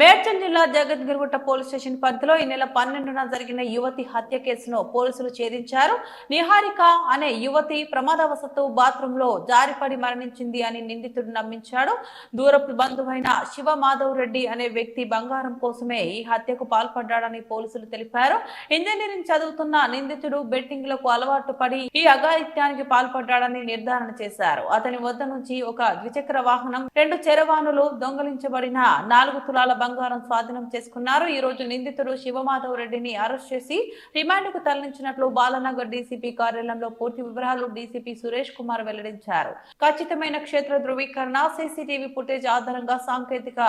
మేడ్చల్ జిల్లా Jagadgirigutta police station పరిధిలో ఈ నెల పన్నెండున జరిగిన యువతి హత్య కేసును పోలీసులు ఛేదించారు. నిహారిక అనే యువతి ప్రమాదవశత్తు బాత్రూమ్లో జారిపడి మరణించింది అని నిందితుడు నమ్మించాడు. దూరపు బంధువైన శివ మాధవ్ రెడ్డి అనే వ్యక్తి బంగారం కోసమే ఈ హత్యకు పాల్పడ్డాడని పోలీసులు తెలిపారు. ఇంజనీరింగ్ చదువుతున్న నిందితుడు బెట్టింగ్లకు అలవాటు పడి ఈ అఘాయిత్యానికి పాల్పడ్డాడని నిర్ధారణ చేశారు. అతని వద్ద నుంచి ఒక ద్విచక్ర వాహనం రెండు చెరవానులు దొంగలించబడిన నాలుగు తులాల బంగారం స్వాధీనం చేసుకున్నారు. ఈ రోజు నిందితుడు శివమాధవ్ రెడ్డిని అరెస్ట్ చేసి రిమాండ్కు తరలించినట్లు బాలనగర్ డీసీపీ కార్యాలయంలో పూర్తి వివరాలు డీసీపీ సురేష్ కుమార్ వెల్లడించారు. ఖచ్చితమైన క్షేత్ర ధృవీకరణ సీసీటీవీ ఫుటేజ్ ఆధారంగా సాంకేతిక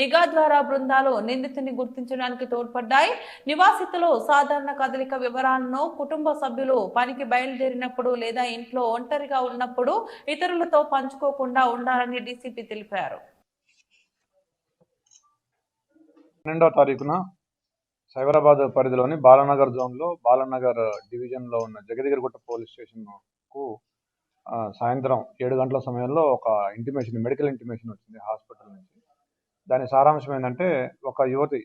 నిఘా ద్వారా బృందాలు నిందితుని గుర్తించడానికి తోడ్పడ్డాయి. నివాసితులు సాధారణ కదలిక వివరాలను కుటుంబ సభ్యులు పనికి బయలుదేరినప్పుడు లేదా ఇంట్లో ఒంటరిగా ఉన్నప్పుడు ఇతరులతో పంచుకోకుండా ఉండాలని డీసీపీ తెలిపారు. పన్నెండవ తారీఖున సైబరాబాద్ పరిధిలోని బాలనగర్ జోన్లో బాలనగర్ డివిజన్లో ఉన్న జగదిగిరిగుట్ట పోలీస్ స్టేషన్కు సాయంత్రం ఏడు గంటల సమయంలో ఒక ఇంటిమేషన్ మెడికల్ ఇంటిమేషన్ వచ్చింది హాస్పిటల్ నుంచి. దాని సారాంశం ఏంటంటే ఒక యువతి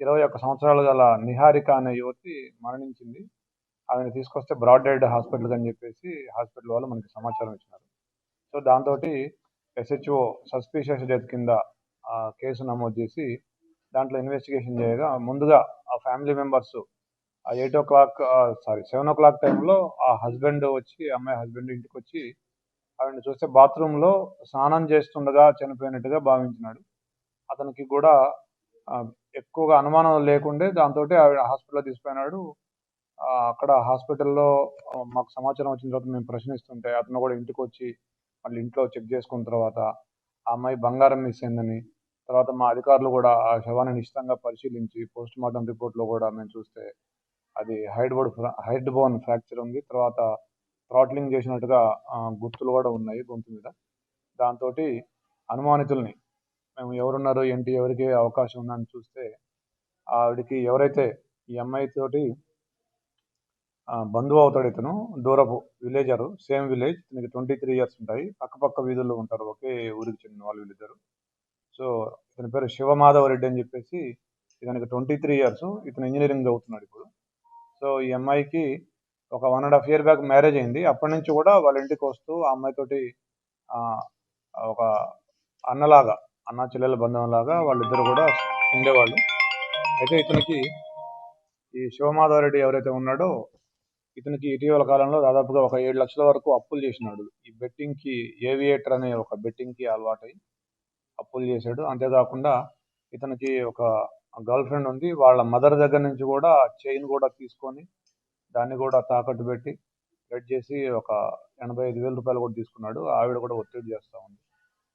ఇరవై ఒక్క సంవత్సరాలు గల నిహారిక అనే యువతి మరణించింది. ఆమెను తీసుకొస్తే బ్రాడ్ డెడ్ హాస్పిటల్ అని చెప్పేసి హాస్పిటల్ వాళ్ళు మనకి సమాచారం ఇచ్చినారు. సో దాంతో ఎస్హెచ్ఓ సస్పీషియస్ డెత్ కింద కేసు నమోదు చేసి దాంట్లో ఇన్వెస్టిగేషన్ చేయగా ముందుగా ఆ ఫ్యామిలీ మెంబర్స్ ఆ eight o'clock sorry seven o'clock టైంలో ఆ హస్బెండ్ వచ్చి అమ్మాయి హస్బెండ్ ఇంటికి వచ్చి ఆవిడని చూస్తే బాత్రూంలో స్నానం చేస్తుండగా చనిపోయినట్టుగా భావించినాడు. అతనికి కూడా ఎక్కువగా అనుమానం లేకుండే దాంతో ఆవిడ హాస్పిటల్లో తీసుకుపోయినాడు. అక్కడ హాస్పిటల్లో మాకు సమాచారం వచ్చిన తర్వాత మేము ప్రశ్నిస్తుంటే అతను కూడా ఇంటికి వచ్చి మళ్ళీ ఇంట్లో చెక్ చేసుకున్న తర్వాత ఆ అమ్మాయి బంగారం మిస్ అయిందని తర్వాత మా అధికారులు కూడా ఆ శవాన్ని నిశ్చితంగా పరిశీలించి పోస్ట్ మార్టం రిపోర్ట్లో కూడా మేము చూస్తే అది hyoid board hyoid bone fracture ఉంది. తర్వాత థ్రాట్లింగ్ చేసినట్టుగా గుర్తులు కూడా ఉన్నాయి గొంతు మీద. దాంతో అనుమానితుల్ని మేము ఎవరున్నారు ఏంటి ఎవరికి అవకాశం ఉందని చూస్తే ఆవిడకి ఎవరైతే ఈ అమ్మాయి తోటి బంధువు అవుతాడు ఇతను దూరపు విలేజరు సేమ్ విలేజ్ ఇతనికి ట్వంటీ త్రీ ఇయర్స్ ఉంటాయి. పక్కపక్క వీధుల్లో ఉంటారు ఒకే ఊరికి చెందిన వాళ్ళు వీళ్ళిద్దరు. సో ఇతని పేరు శివమాధవ రెడ్డి అని చెప్పేసి ఇతనికి ట్వంటీ త్రీ ఇయర్స్ ఇతను ఇంజనీరింగ్ చదువుతున్నాడు ఇప్పుడు. సో ఈ అమ్మాయికి ఒక one and half year back marriage అయింది. అప్పటి నుంచి కూడా వాళ్ళ ఇంటికి వస్తూ ఆ అమ్మాయితోటి ఆ, ఒక అన్నలాగా అన్న చెల్లెల బంధం లాగా వాళ్ళిద్దరు కూడా ఉండేవాళ్ళు. అయితే ఇతనికి ఈ శివమాధవ్ రెడ్డి ఎవరైతే ఉన్నాడో ఇతనికి ఇటీవల కాలంలో దాదాపుగా ఒక ఏడు లక్షల వరకు అప్పులు చేసినాడు. ఈ బెట్టింగ్కి ఏవియేటర్ అనే ఒక బెట్టింగ్కి అలవాటై అప్పులు చేశాడు. అంతేకాకుండా ఇతనికి ఒక గర్ల్ ఫ్రెండ్ ఉంది. వాళ్ళ మదర్ దగ్గర నుంచి కూడా చైన్ కూడా తీసుకొని దాన్ని కూడా తాకట్టు పెట్టి రెడ్ చేసి ఒక ఎనభై ఐదు వేల రూపాయలు కూడా తీసుకున్నాడు. ఆవిడ కూడా ఒత్తిడి చేస్తూ ఉంది.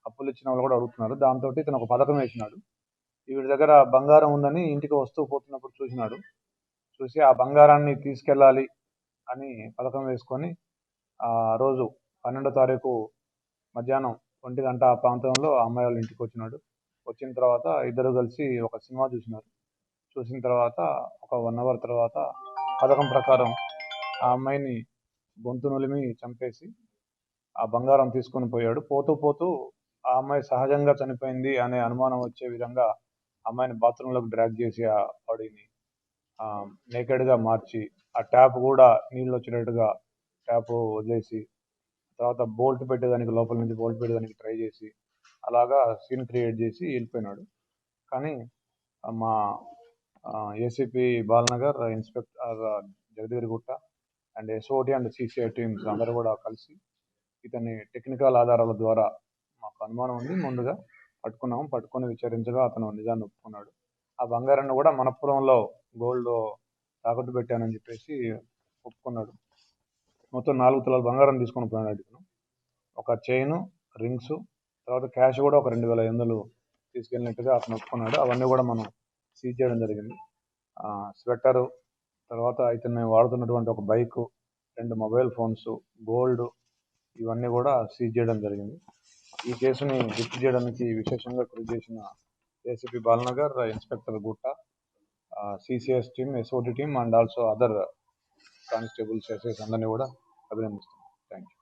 అప్పులు ఇచ్చిన వాళ్ళు కూడా అడుగుతున్నారు. దాంతో ఇతను ఒక పథకం వేసినాడు. ఈవిడ దగ్గర బంగారం ఉందని ఇంటికి వస్తూ పోతున్నప్పుడు చూసినాడు. చూసి ఆ బంగారాన్ని తీసుకెళ్ళాలి అని పథకం వేసుకొని ఆ రోజు పన్నెండో తారీఖు మధ్యాహ్నం ఒంటి గంట ఆ ప్రాంతంలో అమ్మాయి వాళ్ళ ఇంటికి వచ్చినాడు. వచ్చిన తర్వాత ఇద్దరు కలిసి ఒక సినిమా చూసినారు. చూసిన తర్వాత ఒక వన్ అవర్ తర్వాత పథకం ప్రకారం ఆ అమ్మాయిని గొంతు నులిమి చంపేసి ఆ బంగారం తీసుకొని పోయాడు. పోతూ పోతూ ఆ అమ్మాయి సహజంగా చనిపోయింది అనే అనుమానం వచ్చే విధంగా అమ్మాయిని బాత్రూంలోకి డ్రాగ్ చేసి ఆ బాడీని నేకెడ్గా మార్చి ఆ ట్యాప్ కూడా నీళ్ళు వచ్చేటట్టుగా ట్యాప్ వదిలేసి తర్వాత బోల్ట్ పెట్టేదానికి లోపల నుంచి బోల్ట్ పెట్టేదానికి ట్రై చేసి అలాగా సీన్ క్రియేట్ చేసి వెళ్ళిపోయినాడు. కానీ మా ACP Balanagar inspector Jagadgirigutta and SOT and CCI teams అందరూ కూడా కలిసి ఇతని టెక్నికల్ ఆధారాల ద్వారా మాకు అనుమానం ఉంది. ముందుగా పట్టుకున్నాము. పట్టుకొని విచారించగా అతను నిజాన్ని ఒప్పుకున్నాడు. ఆ బంగారాన్ని కూడా మనపురంలో గోల్డ్ తాకట్టు పెట్టానని చెప్పేసి ఒప్పుకున్నాడు. మొత్తం నాలుగు తులాల బంగారం తీసుకొని పోయినాడు ఇతను ఒక చైను రింగ్స్ తర్వాత క్యాష్ కూడా ఒక రెండు వేల ఐదు వందలు తీసుకెళ్ళినట్టుగా అతను ఒప్పుకున్నాడు. అవన్నీ కూడా మనం సీజ్ చేయడం జరిగింది. స్వెటరు తర్వాత ఇతన్ని వాడుతున్నటువంటి ఒక బైకు రెండు మొబైల్ ఫోన్స్ గోల్డ్ ఇవన్నీ కూడా సీజ్ చేయడం జరిగింది. ఈ కేసుని గుర్తు చేయడానికి విశేషంగా కృషి చేసిన ACP Balanagar inspector Gutta CCS team SOT team and also other constables SS అందరినీ కూడా అభినందిస్తున్నాను థ్యాంక్ యూ